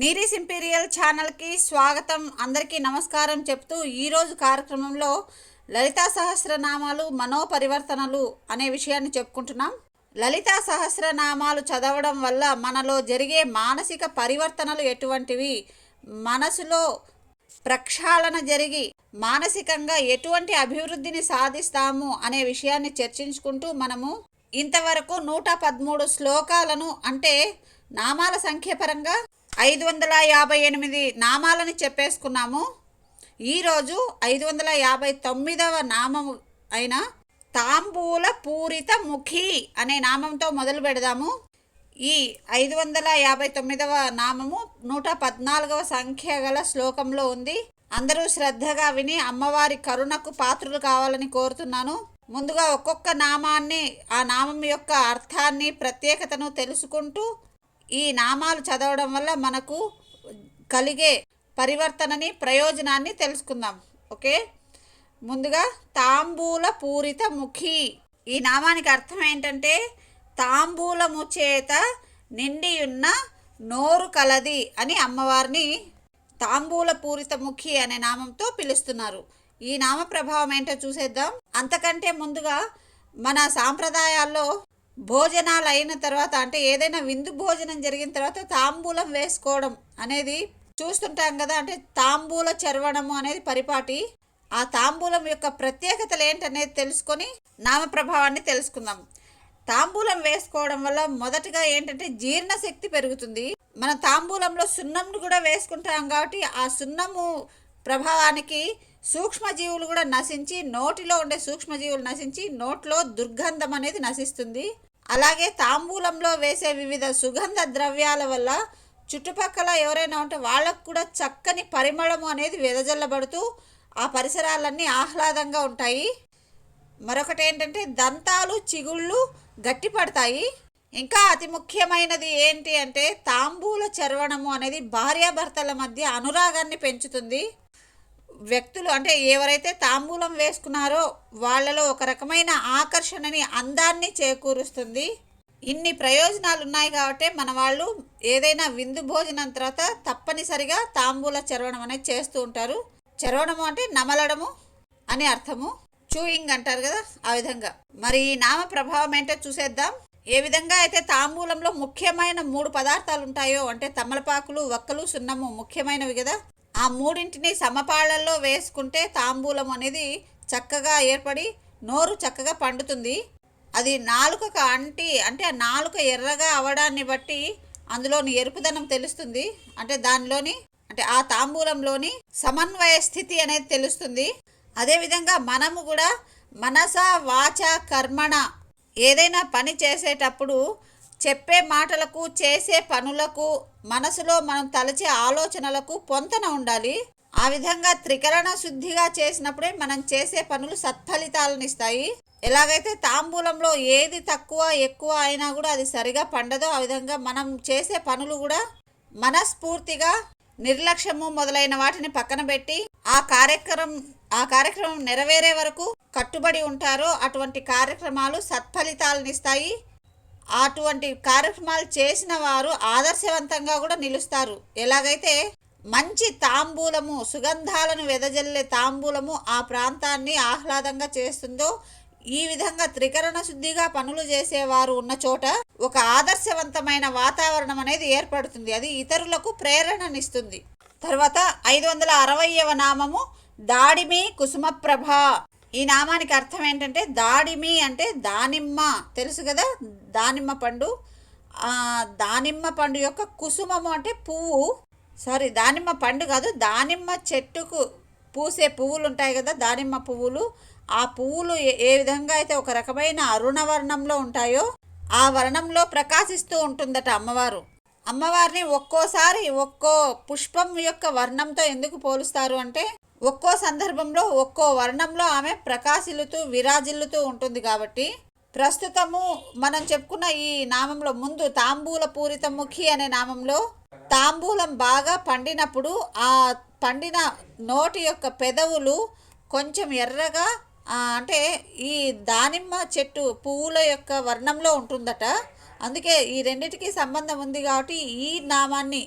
నీరీస్ imperial ఛానల్కి స్వాగతం. అందరికీ నమస్కారం చెప్తూ ఈరోజు కార్యక్రమంలో లలితా సహస్రనామాలు మనోపరివర్తనలు అనే విషయాన్ని చెప్పుకుంటున్నాం. లలితా సహస్రనామాలు చదవడం వల్ల మనలో జరిగే మానసిక పరివర్తనలు ఎటువంటివి? మనసులో ప్రక్షాళన జరిగి మానసికంగా ఎటువంటి అభివృద్ధిని సాధిస్తాము అనే విషయాన్ని చర్చించుకుంటూ మనము ఇంతవరకు నూట పదమూడు శ్లోకాలను అంటే నామాల సంఖ్య పరంగా ఐదు వందల యాభై ఎనిమిది నామాలని చెప్పేసుకున్నాము. ఈరోజు ఐదు వందల యాభై తొమ్మిదవ నామము అయిన తాంబూల పూరిత ముఖి అనే నామంతో మొదలు పెడదాము. ఈ ఐదు వందల యాభై తొమ్మిదవ నామము నూట పద్నాలుగవ సంఖ్య గల శ్లోకంలో ఉంది. అందరూ శ్రద్ధగా విని అమ్మవారి కరుణకు పాత్రులు కావాలని కోరుతున్నాను. ముందుగా ఒక్కొక్క నామాన్ని ఆ నామం యొక్క అర్థాన్ని ప్రత్యేకతను తెలుసుకుంటూ ఈ నామాలు చదవడం వల్ల మనకు కలిగే పరివర్తనని ప్రయోజనాన్ని తెలుసుకుందాం. ఓకే? ముందుగా తాంబూల పూరిత ముఖి ఈ నామానికి అర్థం ఏంటంటే తాంబూలము చేత నిండి ఉన్న నోరు కలది అని అమ్మవారిని తాంబూల పూరిత ముఖి అనే నామంతో పిలుస్తున్నారు. ఈ నామ ప్రభావం ఏంటో చూసేద్దాం. అంతకంటే ముందుగా మన సాంప్రదాయాల్లో భోజనాలు అయిన తర్వాత అంటే ఏదైనా విందు భోజనం జరిగిన తర్వాత తాంబూలం వేసుకోవడం అనేది చూస్తుంటాం కదా అంటే తాంబూల చర్వణము అనేది పరిపాటి. ఆ తాంబూలం యొక్క ప్రత్యేకతలు ఏంటనేది తెలుసుకొని నామ ప్రభావాన్ని తెలుసుకుందాం. తాంబూలం వేసుకోవడం వల్ల మొదటగా ఏంటంటే జీర్ణశక్తి పెరుగుతుంది. మన తాంబూలంలో సున్నంను కూడా వేసుకుంటాం కాబట్టి ఆ సున్నము ప్రభావానికి సూక్ష్మజీవులు కూడా నశించి నోటిలో ఉండే సూక్ష్మజీవులు నశించి నోట్లో దుర్గంధం అనేది నశిస్తుంది. అలాగే తాంబూలంలో వేసే వివిధ సుగంధ ద్రవ్యాల వల్ల చుట్టుపక్కల ఎవరైనా ఉంటే వాళ్ళకు కూడా చక్కని పరిమళము అనేది వెదజల్లబడుతూ ఆ పరిసరాలన్నీ ఆహ్లాదంగా ఉంటాయి. మరొకటి ఏంటంటే దంతాలు చిగుళ్ళు గట్టిపడతాయి ఇంకా అతి ముఖ్యమైనది ఏంటి అంటే తాంబూల చర్వణము అనేది భార్యాభర్తల మధ్య అనురాగాన్ని పెంచుతుంది. వ్యక్తులు అంటే ఎవరైతే తాంబూలం వేసుకున్నారో వాళ్ళలో ఒక రకమైన ఆకర్షణని అందాన్ని చేకూరుస్తుంది. ఇన్ని ప్రయోజనాలు ఉన్నాయి కాబట్టి మన వాళ్ళు ఏదైనా విందు భోజనం తర్వాత తప్పనిసరిగా తాంబూల చరవణం అనేది చేస్తూ ఉంటారు. చరవణము అంటే నమలడము అని అర్థము. చూయింగ్ అంటారు కదా ఆ విధంగా. మరి ఈ నామ ప్రభావం ఏంటో చూసేద్దాం. ఏ విధంగా అయితే తాంబూలంలో ముఖ్యమైన మూడు పదార్థాలు ఉంటాయో అంటే తమలపాకులు వక్కలు సున్నము ముఖ్యమైనవి కదా. ఆ మూడింటిని సమపాళల్లో వేసుకుంటే తాంబూలం అనేది చక్కగా ఏర్పడి నోరు చక్కగా పండుతుంది. అది నాలుకకు అంటి అంటే ఆ నాలుక ఎర్రగా అవడాన్ని బట్టి అందులోని ఎరుపుదనం తెలుస్తుంది. అంటే దానిలోని అంటే ఆ తాంబూలంలోని సమన్వయ స్థితి అనేది తెలుస్తుంది. అదేవిధంగా మనము కూడా మనస వాచ కర్మణ ఏదైనా పని చేసేటప్పుడు చెప్పే మాటలకు చేసే పనులకు మనసులో మనం తలచే ఆలోచనలకు పొంతన ఉండాలి. ఆ విధంగా త్రికరణ శుద్ధిగా చేసినప్పుడే మనం చేసే పనులు సత్ఫలితాలను ఇస్తాయి ఎలాగైతే తాంబూలంలో ఏది తక్కువ ఎక్కువ అయినా కూడా అది సరిగా పండదో ఆ విధంగా మనం చేసే పనులు కూడా మనస్ఫూర్తిగా నిర్లక్ష్యము మొదలైన వాటిని పక్కన పెట్టి ఆ కార్యక్రమం ఆ కార్యక్రమం నెరవేరే వరకు కట్టుబడి ఉంటారో అటువంటి కార్యక్రమాలు సత్ఫలితాలను ఇస్తాయి అటువంటి కార్యక్రమాలు చేసిన వారు ఆదర్శవంతంగా కూడా నిలుస్తారు. ఎలాగైతే మంచి తాంబూలము సుగంధాలను వెదజల్లే తాంబూలము ఆ ప్రాంతాన్ని ఆహ్లాదంగా చేస్తుందో ఈ విధంగా త్రికరణ శుద్ధిగా పనులు చేసేవారు ఉన్న చోట ఒక ఆదర్శవంతమైన వాతావరణం అనేది ఏర్పడుతుంది. అది ఇతరులకు ప్రేరణనిస్తుంది. తర్వాత ఐదు వందల అరవైవ నామము దాడిమి కుసుమప్రభ ఈ నామానికి అర్థం ఏంటంటే దాడిమి అంటే దానిమ్మ. తెలుసు కదా? దానిమ్మ పండు. దానిమ్మ పండు యొక్క కుసుమము అంటే పువ్వు. సారీ దానిమ్మ పండు కాదు దానిమ్మ చెట్టుకు పూసే పువ్వులు ఉంటాయి కదా దానిమ్మ పువ్వులు. ఆ పువ్వులు ఏ- ఏ విధంగా అయితే ఒక రకమైన అరుణ వర్ణంలో ఉంటాయో ఆ వర్ణంలో ప్రకాశిస్తూ ఉంటుందట అమ్మవారు. అమ్మవారిని ఒక్కోసారి ఒక్కో పుష్పం యొక్క వర్ణంతో ఎందుకు పోలుస్తారు అంటే ఒక్కో సందర్భంలో ఒక్కో వర్ణంలో ఆమె ప్రకాశిల్లుతూ విరాజిల్లుతూ ఉంటుంది కాబట్టి ప్రస్తుతము మనం చెప్పుకున్న ఈ నామంలో ముందు తాంబూల పూరిత ముఖి అనే నామంలో తాంబూలం బాగా పండినప్పుడు ఆ పండిన నోటి యొక్క పెదవులు కొంచెం ఎర్రగా అంటే ఈ దానిమ్మ చెట్టు పువ్వుల యొక్క వర్ణంలో ఉంటుందట. అందుకే ఈ రెండిటికి సంబంధం ఉంది కాబట్టి ఈ నామాన్ని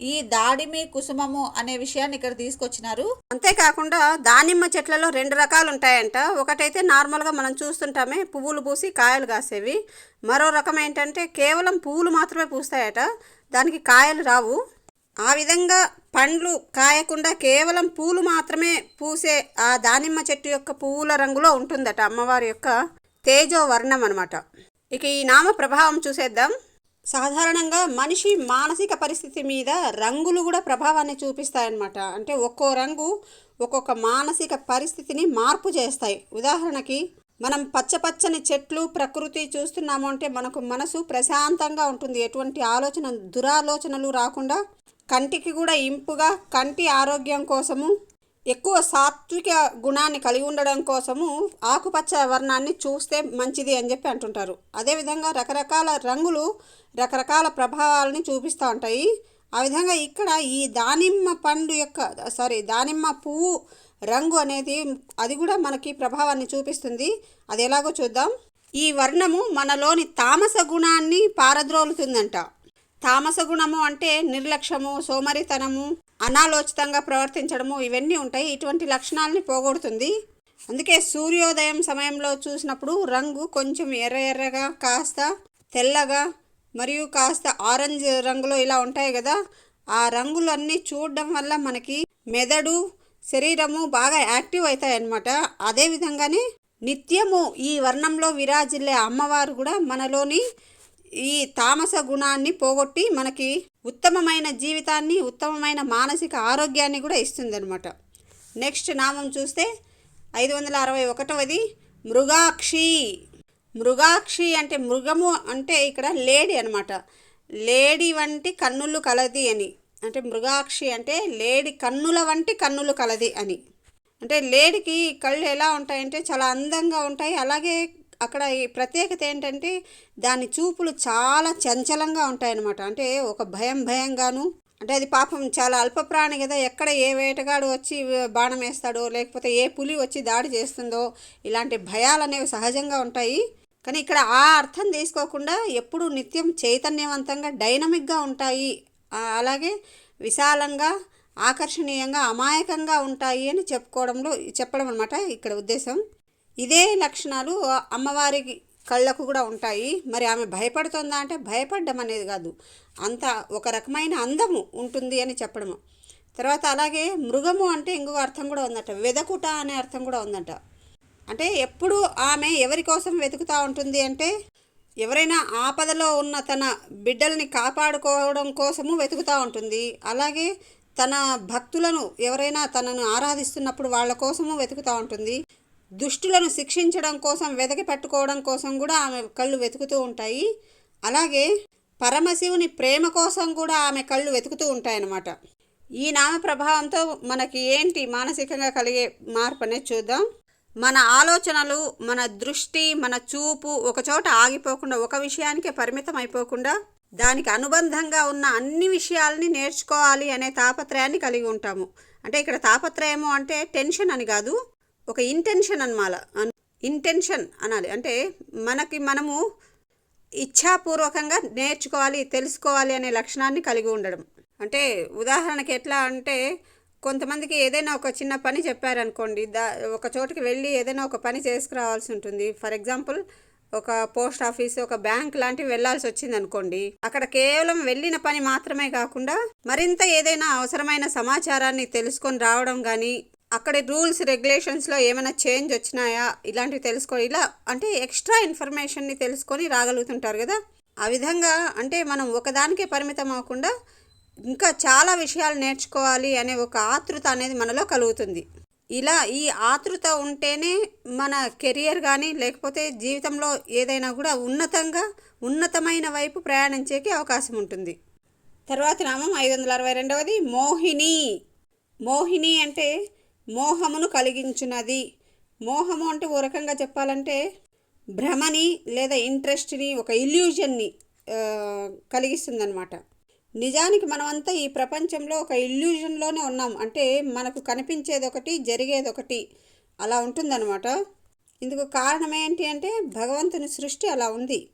ఈ దాడిమి కుసుమము అనే విషయాన్ని ఇక్కడ తీసుకొచ్చినారు. అంతేకాకుండా దానిమ్మ చెట్లలో రెండు రకాలు ఉంటాయంట ఒకటైతే నార్మల్గా మనం చూస్తుంటామే పువ్వులు పూసి కాయలు కాసేవి. మరో రకం ఏంటంటే కేవలం పువ్వులు మాత్రమే పూస్తాయట. దానికి కాయలు రావు. ఆ విధంగా పండ్లు కాయకుండా కేవలం పూలు మాత్రమే పూసే ఆ దానిమ్మ చెట్టు యొక్క పువ్వుల రంగులో ఉంటుందట అమ్మవారి యొక్క తేజో వర్ణం అనమాట ఇక ఈ నామ ప్రభావం చూసేద్దాం. సాధారణంగా మనిషి మానసిక పరిస్థితి మీద రంగులు కూడా ప్రభావాన్ని చూపిస్తాయన్నమాట. అంటే ఒక్కో రంగు ఒక్కొక్క మానసిక పరిస్థితిని మార్పు చేస్తాయి. ఉదాహరణకి మనం పచ్చపచ్చని చెట్లు ప్రకృతి చూస్తున్నాము అంటే మనకు మనసు ప్రశాంతంగా ఉంటుంది. ఎటువంటి ఆలోచన దురాలోచనలు రాకుండా కంటికి కూడా ఇంపుగా కంటి ఆరోగ్యం కోసము ఎక్కువ సాత్విక గుణాన్ని కలిగి ఉండడం కోసము ఆకుపచ్చ వర్ణాన్ని చూస్తే మంచిది అని చెప్పి అంటుంటారు. అదేవిధంగా రకరకాల రంగులు రకరకాల ప్రభావాలని చూపిస్తూ ఉంటాయి. ఆ విధంగా ఇక్కడ ఈ దానిమ్మ పండు యొక్క సారీ దానిమ్మ పువ్వు రంగు అనేది అది కూడా మనకి ప్రభావాన్ని చూపిస్తుంది. అది ఎలాగో చూద్దాం. ఈ వర్ణము మనలోని తామస గుణాన్ని పారద్రోలుతుందంట. తామస గుణము అంటే నిర్లక్ష్యము సోమరితనము అనాలోచితంగా ప్రవర్తించడము ఇవన్నీ ఉంటాయి. ఇటువంటి లక్షణాలని పోగొడుతుంది. అందుకే సూర్యోదయం సమయంలో చూసినప్పుడు రంగు కొంచెం ఎర్ర ఎర్రగా కాస్త తెల్లగా మరియు కాస్త ఆరెంజ్ రంగులో ఇలా ఉంటాయి కదా. ఆ రంగులన్నీ చూడడం వల్ల మనకి మెదడు శరీరము బాగా యాక్టివ్ అవుతాయి అన్నమాట అదేవిధంగానే నిత్యము ఈ వర్ణంలో విరాజిల్లే అమ్మవారు కూడా మనలోని ఈ తామస గుణాన్ని పోగొట్టి మనకి ఉత్తమమైన జీవితాన్ని ఉత్తమమైన మానసిక ఆరోగ్యాన్ని కూడా ఇస్తుందన్నమాట. నెక్స్ట్ నామం చూస్తే ఐదు వందల అరవై ఒకటవది మృగాక్షి. మృగాక్షి అంటే మృగము అంటే ఇక్కడ లేడీ అనమాట లేడీ వంటి కన్నులు కలది అని. అంటే మృగాక్షి అంటే లేడి కన్నుల వంటి కన్నులు కలది అని. అంటే లేడికి కళ్ళు ఎలా ఉంటాయంటే చాలా అందంగా ఉంటాయి. అలాగే అక్కడ ఈ ప్రత్యేకత ఏంటంటే దాని చూపులు చాలా చంచలంగా ఉంటాయన్నమాట. అంటే ఒక భయం భయంగాను అంటే అది పాపం చాలా అల్పప్రాణి కదా ఎక్కడ ఏ వేటగాడు వచ్చి బాణం వేస్తాడో లేకపోతే ఏ పులి వచ్చి దాడి చేస్తుందో ఇలాంటి భయాలు అనేవి సహజంగా ఉంటాయి. కానీ ఇక్కడ ఆ అర్థం తీసుకోకుండా ఎప్పుడు నిత్యం చైతన్యవంతంగా డైనమిక్గా ఉంటాయి. అలాగే విశాలంగా ఆకర్షణీయంగా అమాయకంగా ఉంటాయి అని చెప్పుకోవడంలో చెప్పడం అనమాట ఇక్కడ ఉద్దేశం. ఇదే లక్షణాలు అమ్మవారికి కళ్ళకు కూడా ఉంటాయి. మరి ఆమె భయపడుతుందా అంటే భయపడడం అనేది కాదు. అంత ఒక రకమైన అందము ఉంటుంది అని చెప్పడము. తర్వాత అలాగే మృగము అంటే ఇంకొక అర్థం కూడా ఉందట. వెదకుట అనే అర్థం కూడా ఉందట. అంటే ఎప్పుడు ఆమె ఎవరి కోసం వెతుకుతూ ఉంటుంది అంటే ఎవరైనా ఆపదలో ఉన్న తన బిడ్డల్ని కాపాడుకోవడం కోసము వెతుకుతూ ఉంటుంది. అలాగే తన భక్తులను ఎవరైనా తనను ఆరాధిస్తున్నప్పుడు వాళ్ళ కోసము వెతుకుతూ ఉంటుంది. దుష్టులను శిక్షించడం కోసం వెతకి పట్టుకోవడం కోసం కూడా ఆమె కళ్ళు వెతుకుతూ ఉంటాయి. అలాగే పరమశివుని ప్రేమ కోసం కూడా ఆమె కళ్ళు వెతుకుతూ ఉంటాయన్నమాట. ఈ నామ ప్రభావంతో మనకి ఏంటి మానసికంగా కలిగే మార్పు అనేది చూద్దాం. మన ఆలోచనలు మన దృష్టి మన చూపు ఒకచోట ఆగిపోకుండా ఒక విషయానికే పరిమితం అయిపోకుండా దానికి అనుబంధంగా ఉన్న అన్ని విషయాల్ని నేర్చుకోవాలి అనే తాపత్రయాన్ని కలిగి ఉంటాము. అంటే ఇక్కడ తాపత్రయము అంటే టెన్షన్ అని కాదు ఒక ఇంటెన్షన్ అనమాల. ఇంటెన్షన్ అనాలి. అంటే మనకి మనము ఇచ్ఛాపూర్వకంగా నేర్చుకోవాలి తెలుసుకోవాలి అనే లక్షణాన్ని కలిగి ఉండడం. అంటే ఉదాహరణకి ఎట్లా అంటే కొంతమందికి ఏదైనా ఒక చిన్న పని చెప్పారనుకోండి దా ఒక చోటుకి వెళ్ళి ఏదైనా ఒక పని చేసుకురావాల్సి ఉంటుంది. ఫర్ ఎగ్జాంపుల్ ఒక పోస్ట్ ఆఫీస్ ఒక బ్యాంక్ లాంటివి వెళ్ళాల్సి వచ్చింది అనుకోండి అక్కడ కేవలం వెళ్ళిన పని మాత్రమే కాకుండా మరింత ఏదైనా అవసరమైన సమాచారాన్ని తెలుసుకొని రావడం కానీ అక్కడ రూల్స్ రెగ్యులేషన్స్లో ఏమైనా చేంజ్ వచ్చినాయా? ఇలాంటివి తెలుసుకో ఇలా అంటే ఎక్స్ట్రా ఇన్ఫర్మేషన్ని తెలుసుకొని రాగలుగుతుంటారు కదా? ఆ విధంగా అంటే మనం ఒకదానికే పరిమితం అవ్వకుండా ఇంకా చాలా విషయాలు నేర్చుకోవాలి అనే ఒక ఆతృత అనేది మనలో కలుగుతుంది. ఇలా ఈ ఆతృత ఉంటేనే మన కెరియర్ కానీ లేకపోతే జీవితంలో ఏదైనా కూడా ఉన్నతంగా ఉన్నతమైన వైపు ప్రయాణించేకి అవకాశం ఉంటుంది. తర్వాత నామం ఐదు వందల అరవై రెండవది మోహిని. మోహిని అంటే మోహమును కలిగించున్నది మోహము అంటే ఓ రకంగా చెప్పాలంటే భ్రమని లేదా ఇంట్రెస్ట్ని ఒక ఇల్యూజన్ని కలిగిస్తుందన్నమాట. నిజానికి మనమంతా ఈ ప్రపంచంలో ఒక ఇల్యూజన్లోనే ఉన్నాం. అంటే మనకు కనిపించేది ఒకటి జరిగేది ఒకటి అలా ఉంటుందన్నమాట. ఇందుకు కారణం ఏంటి అంటే భగవంతుని సృష్టి అలా ఉంది.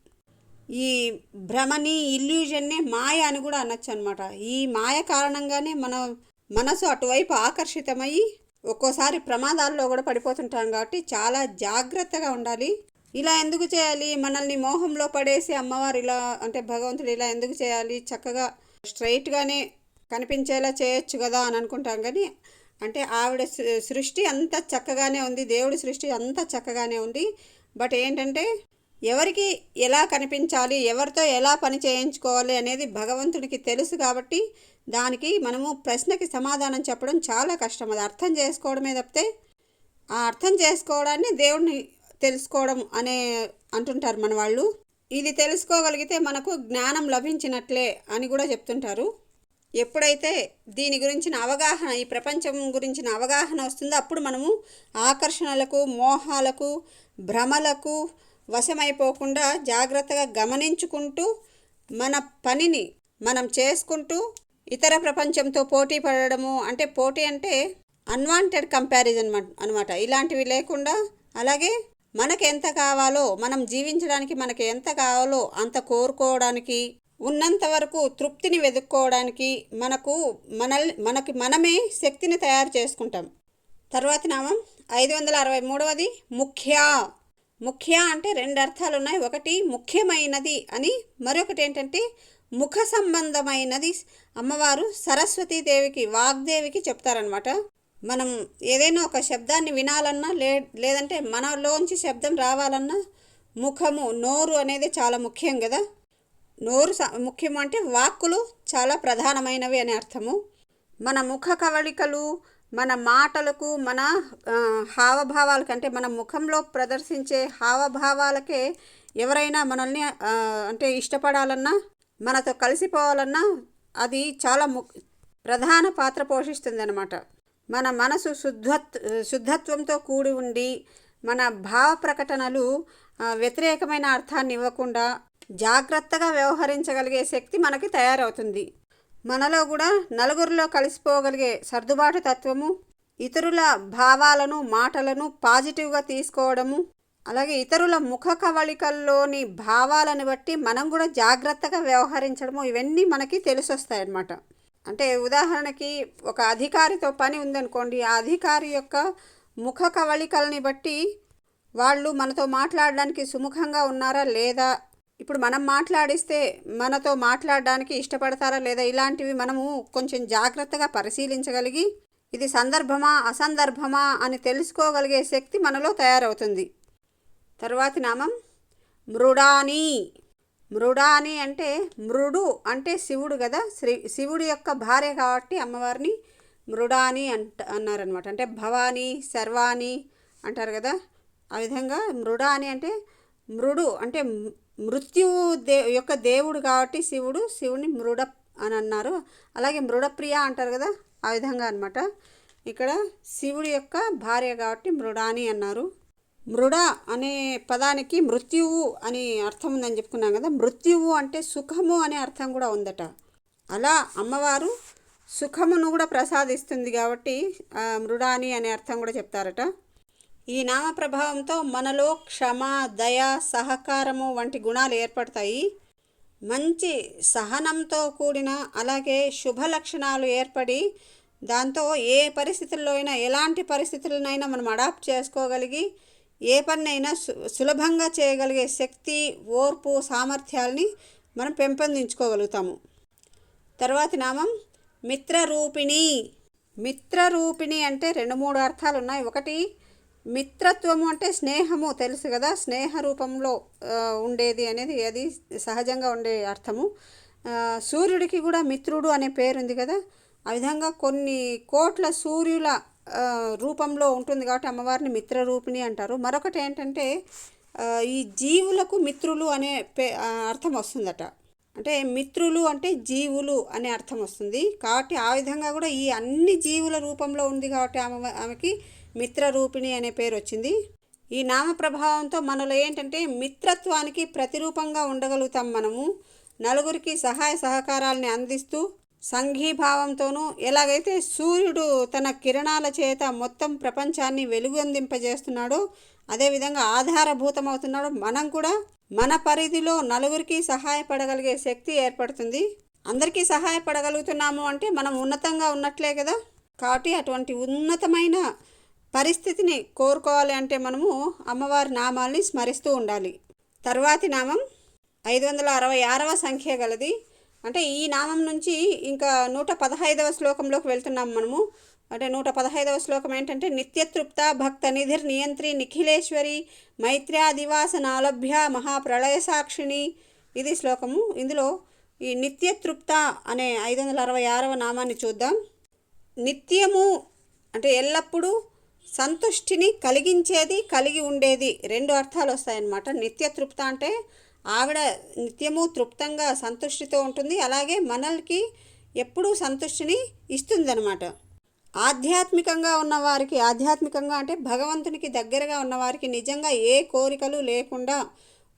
ఈ భ్రమని ఇల్యూజన్నే మాయ అని కూడా అనొచ్చు అనమాట ఈ మాయ కారణంగానే మన మనసు అటువైపు ఆకర్షితమయ్యి ఒక్కోసారి ప్రమాదాల్లో కూడా పడిపోతుంటాం కాబట్టి చాలా జాగ్రత్తగా ఉండాలి. ఇలా ఎందుకు చేయాలి? మనల్ని మోహంలో పడేసి అమ్మవారు ఇలా అంటే భగవంతుడు ఇలా ఎందుకు చేయాలి? చక్కగా స్ట్రైట్గానే కనిపించేలా చేయొచ్చు కదా అని అనుకుంటాం కానీ అంటే ఆవిడ సృష్టి అంత చక్కగానే ఉంది దేవుడి సృష్టి అంత చక్కగానే ఉంది. బట్ ఏంటంటే ఎవరికి ఎలా కనిపించాలి? ఎవరితో ఎలా పని చేయించుకోవాలి అనేది భగవంతుడికి తెలుసు కాబట్టి దానికి మనము ప్రశ్నకి సమాధానం చెప్పడం చాలా కష్టం. అది అర్థం చేసుకోవడమే తప్పితే ఆ అర్థం చేసుకోవడాన్ని దేవుడిని తెలుసుకోవడం అనే అంటుంటారు మన వాళ్ళు. ఇది తెలుసుకోగలిగితే మనకు జ్ఞానం లభించినట్లే అని కూడా చెప్తుంటారు. ఎప్పుడైతే దీని గురించిన అవగాహన ఈ ప్రపంచం గురించిన అవగాహన వస్తుందో అప్పుడు మనము ఆకర్షణలకు మోహాలకు భ్రమలకు వశమైపోకుండా జాగ్రత్తగా గమనించుకుంటూ మన పనిని మనం చేసుకుంటూ ఇతర ప్రపంచంతో పోటీ పడడము అంటే పోటీ అంటే అన్వాంటెడ్ కంపారిజన్ అనమాట ఇలాంటివి లేకుండా అలాగే మనకు ఎంత కావాలో మనం జీవించడానికి మనకి ఎంత కావాలో అంత కోరుకోవడానికి ఉన్నంత వరకు తృప్తిని వెతుక్కోవడానికి మనకు మనల్ మనకి మనమే శక్తిని తయారు చేసుకుంటాం. తర్వాత నామం ఐదు వందల అరవై మూడవది ముఖ్య. ముఖ్య అంటే రెండు అర్థాలు ఉన్నాయి. ఒకటి ముఖ్యమైనది అని మరొకటి ఏంటంటే ముఖ సంబంధమైనది అమ్మవారు సరస్వతీదేవికి వాగ్దేవికి చెప్తారనమాట మనం ఏదైనా ఒక శబ్దాన్ని వినాలన్నా లే లేదంటే మనలోంచి శబ్దం రావాలన్నా ముఖము నోరు అనేది చాలా ముఖ్యం కదా నోరు స- ముఖ్యం అంటే వాక్కులు చాలా ప్రధానమైనవి అని అర్థము. మన ముఖ కవళికలు మన మాటలకు మన హావభావాల కంటే మన ముఖంలో ప్రదర్శించే హావభావాలకే ఎవరైనా మనల్ని అంటే ఇష్టపడాలన్నా మనతో కలిసిపోవాలన్నా అది చాలా ము ప్రధాన పాత్ర పోషిస్తుందన్నమాట. మన మనసు శుద్ధత్ శుద్ధత్వంతో కూడి ఉండి మన భావ ప్రకటనలు వ్యతిరేకమైన అర్థాన్ని ఇవ్వకుండా జాగ్రత్తగా వ్యవహరించగలిగే శక్తి మనకి తయారవుతుంది. మనలో కూడా నలుగురిలో కలిసిపోగలిగే సర్దుబాటు తత్వము ఇతరుల భావాలను మాటలను పాజిటివ్గా తీసుకోవడము అలాగే ఇతరుల ముఖ కవళికల్లోని భావాలను బట్టి మనం కూడా జాగ్రత్తగా వ్యవహరించడము ఇవన్నీ మనకి తెలిసొస్తాయి అన్నమాట అంటే ఉదాహరణకి ఒక అధికారితో పని ఉందనుకోండి ఆ అధికారి యొక్క ముఖ కవళికల్ని బట్టి వాళ్ళు మనతో మాట్లాడడానికి సుముఖంగా ఉన్నారా లేదా? ఇప్పుడు మనం మాట్లాడిస్తే మనతో మాట్లాడడానికి ఇష్టపడతారా లేదా? ఇలాంటివి మనము కొంచెం జాగ్రత్తగా పరిశీలించగలిగి ఇది సందర్భమా అసందర్భమా అని తెలుసుకోగలిగే శక్తి మనలో తయారవుతుంది. తర్వాతి నామం మృడాని. మృడాని అంటే మృడు అంటే శివుడు కదా? శ్రీ శివుడి యొక్క భార్య కాబట్టి అమ్మవారిని మృడాని అంట అన్నారనమాట అంటే భవాని సర్వాణి అంటారు కదా? ఆ విధంగా మృడాని అంటే మృడు అంటే మృత్యువు దే యొక్క దేవుడు కాబట్టి శివుడు శివుని మృడ అని అన్నారు. అలాగే మృడప్రియ అంటారు కదా? ఆ విధంగా అన్నమాట. ఇక్కడ శివుడి యొక్క భార్య కాబట్టి మృడాని అన్నారు. మృడ అనే పదానికి మృత్యువు అని అర్థం ఉందని చెప్పుకున్నాం కదా. మృత్యువు అంటే సుఖము అనే అర్థం కూడా ఉందట. అలా అమ్మవారు సుఖమును కూడా ప్రసాదిస్తుంది కాబట్టి మృడాని అనే అర్థం కూడా చెప్తారట. ఈ నామ ప్రభావంతో మనలో క్షమ దయ సహకారము వంటి గుణాలు ఏర్పడతాయి. మంచి సహనంతో కూడిన అలాగే శుభ లక్షణాలు ఏర్పడి దాంతో ఏ పరిస్థితుల్లో అయినా ఎలాంటి పరిస్థితులనైనా మనం అడాప్ట్ చేసుకోగలిగి ఏ పన్నైనా సు సులభంగా చేయగలిగే శక్తి ఓర్పు సామర్థ్యాల్ని మనం పెంపొందించుకోగలుగుతాము. తర్వాతి నామం మిత్రరూపిణి. మిత్రరూపిణి అంటే రెండు మూడు అర్థాలు ఉన్నాయి ఒకటి మిత్రత్వము అంటే స్నేహము. తెలుసు కదా స్నేహ రూపంలో ఉండేది అనేది అది సహజంగా ఉండే అర్థము. సూర్యుడికి కూడా మిత్రుడు అనే పేరు ఉంది కదా. ఆ విధంగా కొన్ని కోట్ల సూర్యుల రూపంలో ఉంటుంది కాబట్టి అమ్మవారిని మిత్ర రూపిణి అంటారు. మరొకటి ఏంటంటే ఈ జీవులకు మిత్రులు అనే పే అర్థం వస్తుందట. అంటే మిత్రులు అంటే జీవులు అనే అర్థం వస్తుంది. కాబట్టి ఆ విధంగా కూడా ఈ అన్ని జీవుల రూపంలో ఉంది కాబట్టి ఆమె ఆమెకి మిత్ర రూపిణి అనే పేరు వచ్చింది. ఈ నామ ప్రభావంతో మనలో ఏంటంటే మిత్రత్వానికి ప్రతిరూపంగా ఉండగలుగుతాం మనము. నలుగురికి సహాయ సహకారాలని అందిస్తూ సంఘీభావంతోనూ ఎలాగైతే సూర్యుడు తన కిరణాల చేత మొత్తం ప్రపంచాన్ని వెలుగొందింపజేస్తున్నాడో అదేవిధంగా ఆధారభూతమవుతున్నాడో మనం కూడా మన పరిధిలో నలుగురికి సహాయపడగలిగే శక్తి ఏర్పడుతుంది. అందరికీ సహాయపడగలుగుతున్నాము అంటే మనం ఉన్నతంగా ఉన్నట్లే కదా? కాబట్టి అటువంటి ఉన్నతమైన పరిస్థితిని కోరుకోవాలి అంటే మనము అమ్మవారి నామాల్ని స్మరిస్తూ ఉండాలి. తర్వాతి నామం ఐదు వందల అరవై ఆరవ సంఖ్య గలది. అంటే ఈ నామం నుంచి ఇంకా నూట పదహైదవ శ్లోకంలోకి వెళ్తున్నాం మనము. అంటే నూట పదహైదవ శ్లోకం ఏంటంటే నిత్యతృప్త భక్త నిధిర్ నియంత్రి నిఖిలేశ్వరి మైత్ర్యాదివాస నాలభ్య మహాప్రళయ సాక్షిణి ఇది శ్లోకము. ఇందులో ఈ నిత్యతృప్త అనే ఐదు వందల అరవై ఆరవ నామాన్ని చూద్దాం. నిత్యము అంటే ఎల్లప్పుడూ సంతుష్టిని కలిగించేది కలిగి ఉండేది రెండు అర్థాలు వస్తాయన్నమాట. నిత్య తృప్త అంటే ఆవిడ నిత్యము తృప్తంగా సంతుష్టితో ఉంటుంది. అలాగే మనల్కి ఎప్పుడూ సంతుష్టిని ఇస్తుందన్నమాట. ఆధ్యాత్మికంగా ఉన్నవారికి ఆధ్యాత్మికంగా అంటే భగవంతునికి దగ్గరగా ఉన్నవారికి నిజంగా ఏ కోరికలు లేకుండా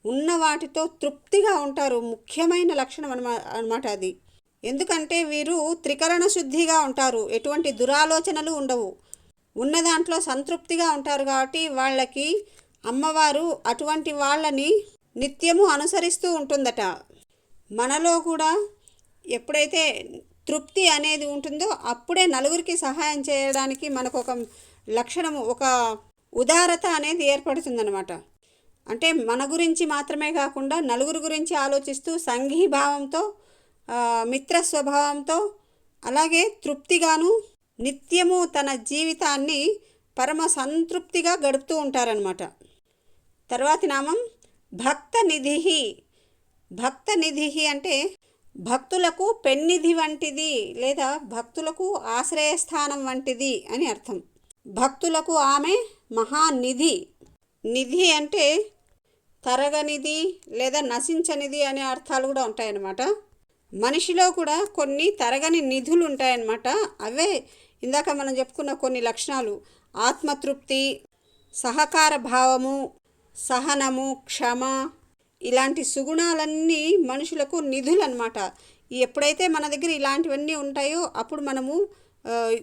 ఉన్న వాటితో తృప్తిగా ఉంటారు. ముఖ్యమైన లక్షణం అనమా అనమాట అది. ఎందుకంటే వీరు త్రికరణ శుద్ధిగా ఉంటారు. ఎటువంటి దురాలోచనలు ఉండవు. ఉన్న దాంట్లో సంతృప్తిగా ఉంటారు కాబట్టి వాళ్ళకి అమ్మవారు అటువంటి వాళ్ళని నిత్యము అనుసరిస్తూ ఉంటుందట. మనలో కూడా ఎప్పుడైతే తృప్తి అనేది ఉంటుందో అప్పుడే నలుగురికి సహాయం చేయడానికి మనకు ఒక లక్షణము ఒక ఉదారత అనేది ఏర్పడుతుందన్నమాట. అంటే మన గురించి మాత్రమే కాకుండా నలుగురు గురించి ఆలోచిస్తూ సంఘీభావంతో మిత్ర స్వభావంతో అలాగే తృప్తిగాను నిత్యము తన జీవితాన్ని పరమ సంతృప్తిగా గడుపుతూ ఉంటారనమాట తర్వాతి నామం భక్త నిధి భక్త నిధి అంటే భక్తులకు పెన్నిధి వంటిది లేదా భక్తులకు ఆశ్రయస్థానం వంటిది అని అర్థం. భక్తులకు ఆమె మహానిధి. నిధి అంటే తరగనిది లేదా నశించనిది అనే అర్థాలు కూడా ఉంటాయన్నమాట. మనిషిలో కూడా కొన్ని తరగని నిధులు ఉంటాయన్నమాట. అవే ఇందాక మనం చెప్పుకున్న కొన్ని లక్షణాలు. ఆత్మతృప్తి సహకార భావము సహనము క్షమ ఇలాంటి సుగుణాలన్నీ మనుషులకు నిధులు అనమాట ఎప్పుడైతే మన దగ్గర ఇలాంటివన్నీ ఉంటాయో అప్పుడు మనము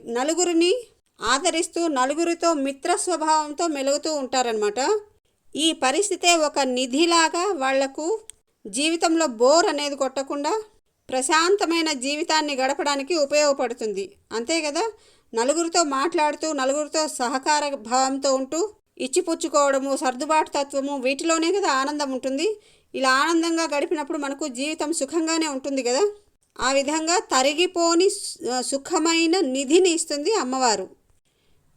నలుగురిని ఆదరిస్తూ నలుగురితో మిత్ర స్వభావంతో మెలుగుతూ ఉంటారనమాట ఈ పరిస్థితే ఒక నిధిలాగా వాళ్ళకు జీవితంలో బోర్ అనేది కొట్టకుండా ప్రశాంతమైన జీవితాన్ని గడపడానికి ఉపయోగపడుతుంది. అంతే కదా? నలుగురితో మాట్లాడుతూ నలుగురితో సహకార భావంతో ఉంటూ ఇచ్చిపుచ్చుకోవడము సర్దుబాటు తత్వము వీటిలోనే కదా ఆనందం ఉంటుంది. ఇలా ఆనందంగా గడిపినప్పుడు మనకు జీవితం సుఖంగానే ఉంటుంది కదా. ఆ విధంగా తరిగిపోని సుఖమైన నిధిని ఇస్తుంది అమ్మవారు.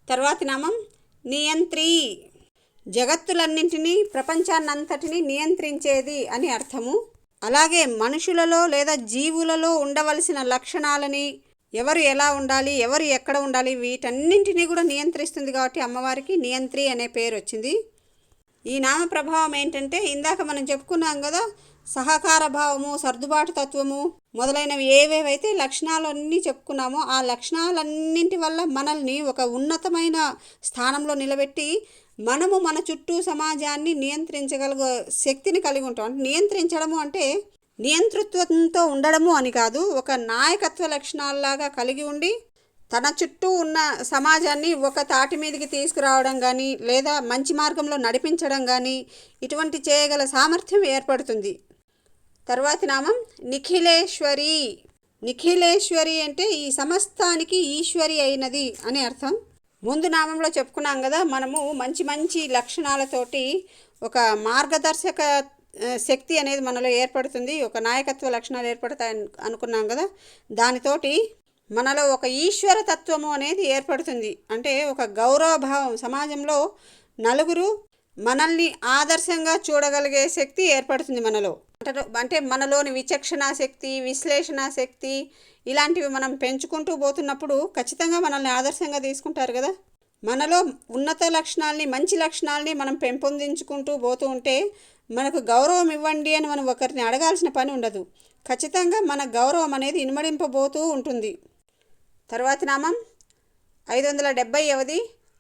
తర్వాతి నామం నియంత్రి. జగత్తులన్నింటినీ ప్రపంచాన్నంతటినీ నియంత్రించేది అని అర్థము. అలాగే మనుషులలో లేదా జీవులలో ఉండవలసిన లక్షణాలని ఎవరు ఎలా ఉండాలి ఎవరు ఎక్కడ ఉండాలి వీటన్నింటినీ కూడా నియంత్రిస్తుంది కాబట్టి అమ్మవారికి నియంత్రి అనే పేరు వచ్చింది. ఈ నామ ప్రభావం ఏంటంటే ఇందాక మనం చెప్పుకున్నాం కదా సహకార భావము సర్దుబాటు తత్వము మొదలైనవి ఏవేవైతే లక్షణాలు అన్నీ చెప్పుకున్నామో ఆ లక్షణాలన్నింటి వల్ల మనల్ని ఒక ఉన్నతమైన స్థానంలో నిలబెట్టి మనము మన చుట్టూ సమాజాన్ని నియంత్రించగలిగే శక్తిని కలిగి ఉంటాం. అంటే నియంత్రించడము అంటే నియంతృత్వంతో ఉండడము అని కాదు ఒక నాయకత్వ లక్షణాల్లాగా కలిగి ఉండి తన చుట్టూ ఉన్న సమాజాన్ని ఒక తాటి మీదకి తీసుకురావడం కానీ లేదా మంచి మార్గంలో నడిపించడం కానీ ఇటువంటి చేయగల సామర్థ్యం ఏర్పడుతుంది. తర్వాతి నామం నిఖిలేశ్వరి. నిఖిలేశ్వరి అంటే ఈ సమస్తానికి ఈశ్వరి అయినది అని అర్థం. ముందు నామంలో చెప్పుకున్నాం కదా మనము మంచి మంచి లక్షణాలతోటి ఒక మార్గదర్శక శక్తి అనేది మనలో ఏర్పడుతుంది. ఒక నాయకత్వ లక్షణాలు ఏర్పడతాయి అనుకున్నాం కదా? దానితోటి మనలో ఒక ఈశ్వర తత్వము అనేది ఏర్పడుతుంది. అంటే ఒక గౌరవ భావం సమాజంలో నలుగురు మనల్ని ఆదర్శంగా చూడగలిగే శక్తి ఏర్పడుతుంది మనలో. అంటే మనలోని విచక్షణ శక్తి విశ్లేషణ శక్తి ఇలాంటివి మనం పెంచుకుంటూ పోతున్నప్పుడు ఖచ్చితంగా మనల్ని ఆదర్శంగా తీసుకుంటారు కదా? మనలో ఉన్నత లక్షణాలని మంచి లక్షణాలని మనం పెంపొందించుకుంటూ పోతూ ఉంటే మనకు గౌరవం ఇవ్వండి అని మనం ఒకరిని అడగాల్సిన పని ఉండదు. ఖచ్చితంగా మన గౌరవం అనేది ఇనుమడింపబోతూ ఉంటుంది. తర్వాత నామం ఐదు వందల డెబ్బైవది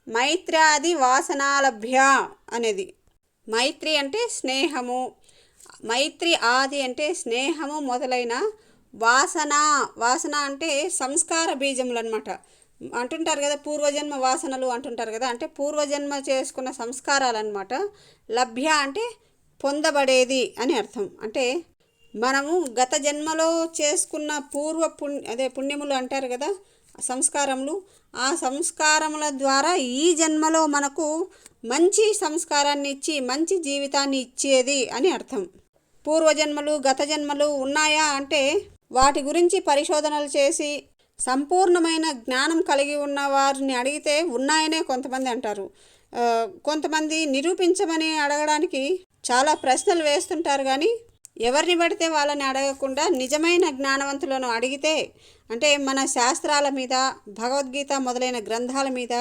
మైత్రాది వాసనాలభ్య అనేది. మైత్రి అంటే స్నేహము. మైత్రి ఆది అంటే స్నేహము మొదలైన వాసన. వాసన అంటే సంస్కార బీజములు అనమాట అంటుంటారు కదా పూర్వజన్మ వాసనలు అంటుంటారు కదా అంటే పూర్వజన్మ చేసుకున్న సంస్కారాలు అనమాట లభ్య అంటే పొందబడేది అని అర్థం. అంటే మనము గత జన్మలో చేసుకున్న పూర్వ పుణ్య అదే పుణ్యములు అంటారు కదా సంస్కారములు ఆ సంస్కారముల ద్వారా ఈ జన్మలో మనకు మంచి సంస్కారాన్ని ఇచ్చి మంచి జీవితాన్ని ఇచ్చేది అని అర్థం. పూర్వజన్మలు గత జన్మలు ఉన్నాయా అంటే వాటి గురించి పరిశోధనలు చేసి సంపూర్ణమైన జ్ఞానం కలిగి ఉన్న వారిని అడిగితే ఉన్నాయనే కొంతమంది అంటారు. కొంతమంది నిరూపించమని అడగడానికి చాలా ప్రశ్నలు వేస్తుంటారు కానీ ఎవరిని పడితే వాళ్ళని అడగకుండా నిజమైన జ్ఞానవంతులను అడిగితే అంటే మన శాస్త్రాల మీద భగవద్గీత మొదలైన గ్రంథాల మీద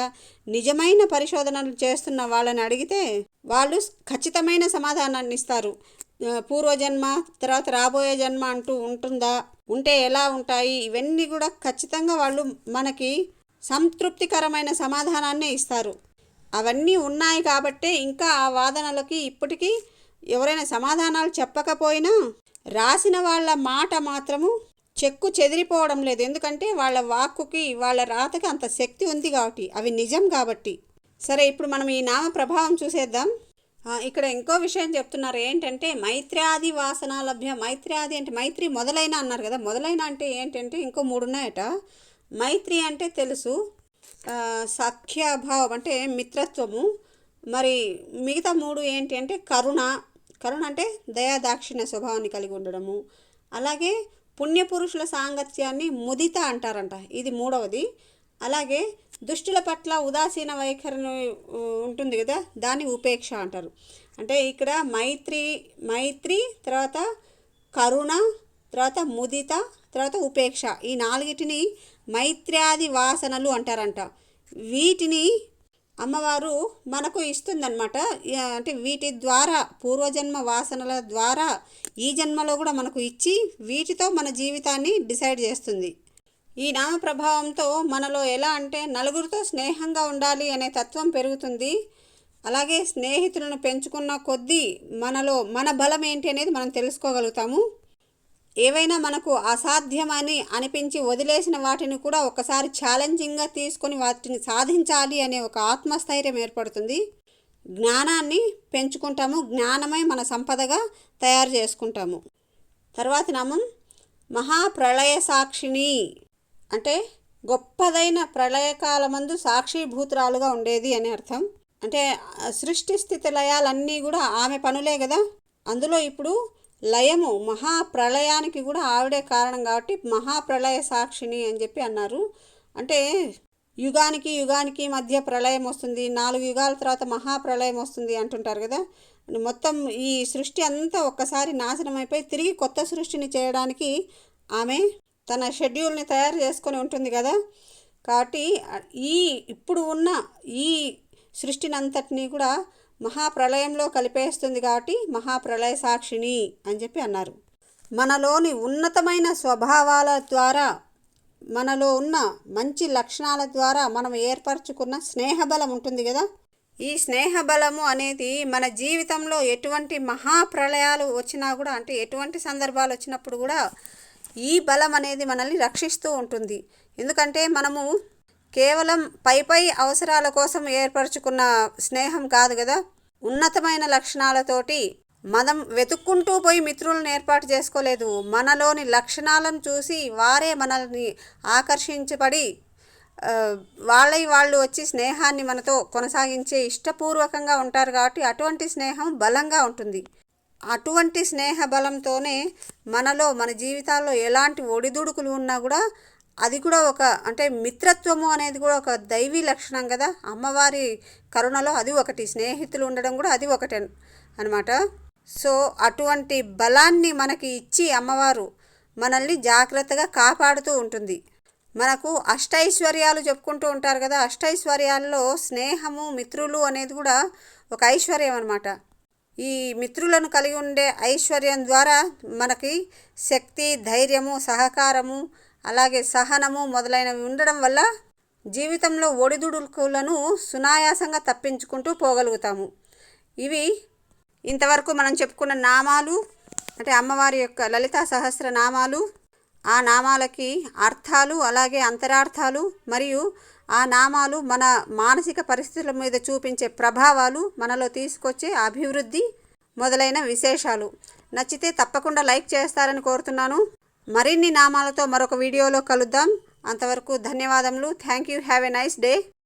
నిజమైన పరిశోధనలు చేస్తున్న వాళ్ళని అడిగితే వాళ్ళు ఖచ్చితమైన సమాధానాన్ని ఇస్తారు. పూర్వజన్మ తర్వాత రాబోయే జన్మ అంటూ ఉంటుందా ఉంటే ఎలా ఉంటాయి ఇవన్నీ కూడా ఖచ్చితంగా వాళ్ళు మనకి సంతృప్తికరమైన సమాధానాన్నే ఇస్తారు. అవన్నీ ఉన్నాయి కాబట్టే ఇంకా ఆ వాదనలకి ఇప్పటికీ ఎవరైనా సమాధానాలు చెప్పకపోయినా రాసిన వాళ్ళ మాట మాత్రము చెక్కు చెదిరిపోవడం లేదు. ఎందుకంటే వాళ్ళ వాక్కుకి వాళ్ళ రాతకి అంత శక్తి ఉంది కాబట్టి అవి నిజం కాబట్టి. సరే ఇప్పుడు మనం ఈ నామ ప్రభావం చూసేద్దాం. ఇక్కడ ఇంకో విషయం చెప్తున్నారు. ఏంటంటే మైత్ర్యాది వాసన లభ్య మైత్ర్యాది అంటే మైత్రి మొదలైన అన్నారు కదా. మొదలైన అంటే ఏంటంటే ఇంకో మూడు ఉన్నాయట మైత్రి అంటే తెలుసు. సఖ్యభావం అంటే మిత్రత్వము. మరి మిగతా మూడు ఏంటి అంటే కరుణ కరుణ అంటే దయా దాక్షిణ్య స్వభావాన్ని కలిగి ఉండడము. అలాగే పుణ్యపురుషుల సాంగత్యాన్ని ముదిత అంటారంట. ఇది మూడవది. అలాగే దుష్టుల పట్ల ఉదాసీన వైఖరిని ఉంటుంది కదా దాన్ని ఉపేక్ష అంటారు. అంటే ఇక్కడ మైత్రి మైత్రి తర్వాత కరుణ తర్వాత ముదిత తర్వాత ఉపేక్ష. ఈ నాలుగిటిని మైత్ర్యాది వాసనలు అంటారంట. వీటిని అమ్మవారు మనకు ఇస్తుందన్నమాట. అంటే వీటి ద్వారా పూర్వజన్మ వాసనల ద్వారా ఈ జన్మలో కూడా మనకు ఇచ్చి వీటితో మన జీవితాన్ని డిసైడ్ చేస్తుంది. ఈ నామ ప్రభావంతో మనలో ఎలా అంటే నలుగురితో స్నేహంగా ఉండాలి అనే తత్వం పెరుగుతుంది. అలాగే స్నేహితులను పెంచుకున్న కొద్దీ మనలో మన బలం ఏంటి అనేది మనం తెలుసుకోగలుగుతాము. ఏవైనా మనకు అసాధ్యమని అనిపించి వదిలేసిన వాటిని కూడా ఒకసారి ఛాలెంజింగ్గా తీసుకొని వాటిని సాధించాలి అనే ఒక ఆత్మస్థైర్యం ఏర్పడుతుంది. జ్ఞానాన్ని పెంచుకుంటాము జ్ఞానమై మన సంపదగా తయారు చేసుకుంటాము. తర్వాత నామం మహాప్రళయ సాక్షిణి. అంటే గొప్పదైన ప్రళయకాలమందు సాక్షిభూతురాలుగా ఉండేది అని అర్థం. అంటే సృష్టి స్థితి లయాలన్నీ కూడా ఆమె పనులే కదా. అందులో ఇప్పుడు లయము మహాప్రళయానికి కూడా ఆవిడే కారణం కాబట్టి మహాప్రళయ సాక్షిని అని చెప్పి అన్నారు. అంటే యుగానికి యుగానికి మధ్య ప్రళయం వస్తుంది. నాలుగు యుగాల తర్వాత మహాప్రళయం వస్తుంది అంటుంటారు కదా. మొత్తం ఈ సృష్టి అంతా ఒక్కసారి నాశనం అయిపోయి తిరిగి కొత్త సృష్టిని చేయడానికి ఆమె తన షెడ్యూల్ని తయారు చేసుకొని ఉంటుంది కదా. కాబట్టి ఈ ఇప్పుడు ఉన్న ఈ సృష్టిని అంతటినీ కూడా మహాప్రళయంలో కలిపేస్తుంది కాబట్టి మహాప్రళయ సాక్షిని అని చెప్పి అన్నారు. మనలోని ఉన్నతమైన స్వభావాల ద్వారా మనలో ఉన్న మంచి లక్షణాల ద్వారా మనం ఏర్పరచుకున్న స్నేహబలం ఉంటుంది కదా? ఈ స్నేహబలము అనేది మన జీవితంలో ఎటువంటి మహాప్రళయాలు వచ్చినా కూడా అంటే ఎటువంటి సందర్భాలు వచ్చినప్పుడు కూడా ఈ బలం అనేది మనల్ని రక్షిస్తూ ఉంటుంది. ఎందుకంటే మనము కేవలం పై పై అవసరాల కోసం ఏర్పరచుకున్న స్నేహం కాదు కదా ఉన్నతమైన లక్షణాలతోటి మనం వెతుక్కుంటూ పోయి మిత్రులను ఏర్పాటు చేసుకోలేదు. మనలోని లక్షణాలను చూసి వారే మనల్ని ఆకర్షించబడి వాళ్ళై వాళ్ళు వచ్చి స్నేహాన్ని మనతో కొనసాగించే ఇష్టపూర్వకంగా ఉంటారు కాబట్టి అటువంటి స్నేహం బలంగా ఉంటుంది. అటువంటి స్నేహ బలంతోనే మనలో మన జీవితాల్లో ఎలాంటి ఒడిదుడుకులు ఉన్నా కూడా అది కూడా ఒక అంటే మిత్రత్వము అనేది కూడా ఒక దైవీ లక్షణం కదా. అమ్మవారి కరుణలో అది ఒకటి స్నేహితులు ఉండడం కూడా అది ఒకటే అనమాట సో అటువంటి బలాన్ని మనకి ఇచ్చి అమ్మవారు మనల్ని జాగ్రత్తగా కాపాడుతూ ఉంటుంది. మనకు అష్టైశ్వర్యాలు చెప్పుకుంటూ ఉంటారు కదా. అష్టైశ్వర్యాల్లో స్నేహము మిత్రులు అనేది కూడా ఒక ఐశ్వర్యం అనమాట ఈ మిత్రులను కలిగి ఉండే ఐశ్వర్యం ద్వారా మనకి శక్తి ధైర్యము సహకారము అలాగే సహనము మొదలైనవి ఉండడం వల్ల జీవితంలో ఒడిదుడుకులను సునాయాసంగా తప్పించుకుంటూ పోగలుగుతాము. ఇవి ఇంతవరకు మనం చెప్పుకున్న నామాలు అంటే అమ్మవారి యొక్క లలితా సహస్ర నామాలు ఆ నామాలకి అర్థాలు అలాగే అంతరార్థాలు మరియు ఆ నామాలు మన మానసిక పరిస్థితుల మీద చూపించే ప్రభావాలు మనలో తీసుకొచ్చే అభివృద్ధి మొదలైన విశేషాలు. నచ్చితే తప్పకుండా లైక్ చేస్తారని కోరుతున్నాను. మరిన్ని నామాలతో మరొక వీడియోలో కలుద్దాం. అంతవరకు ధన్యవాదములు. Thank you have a nice day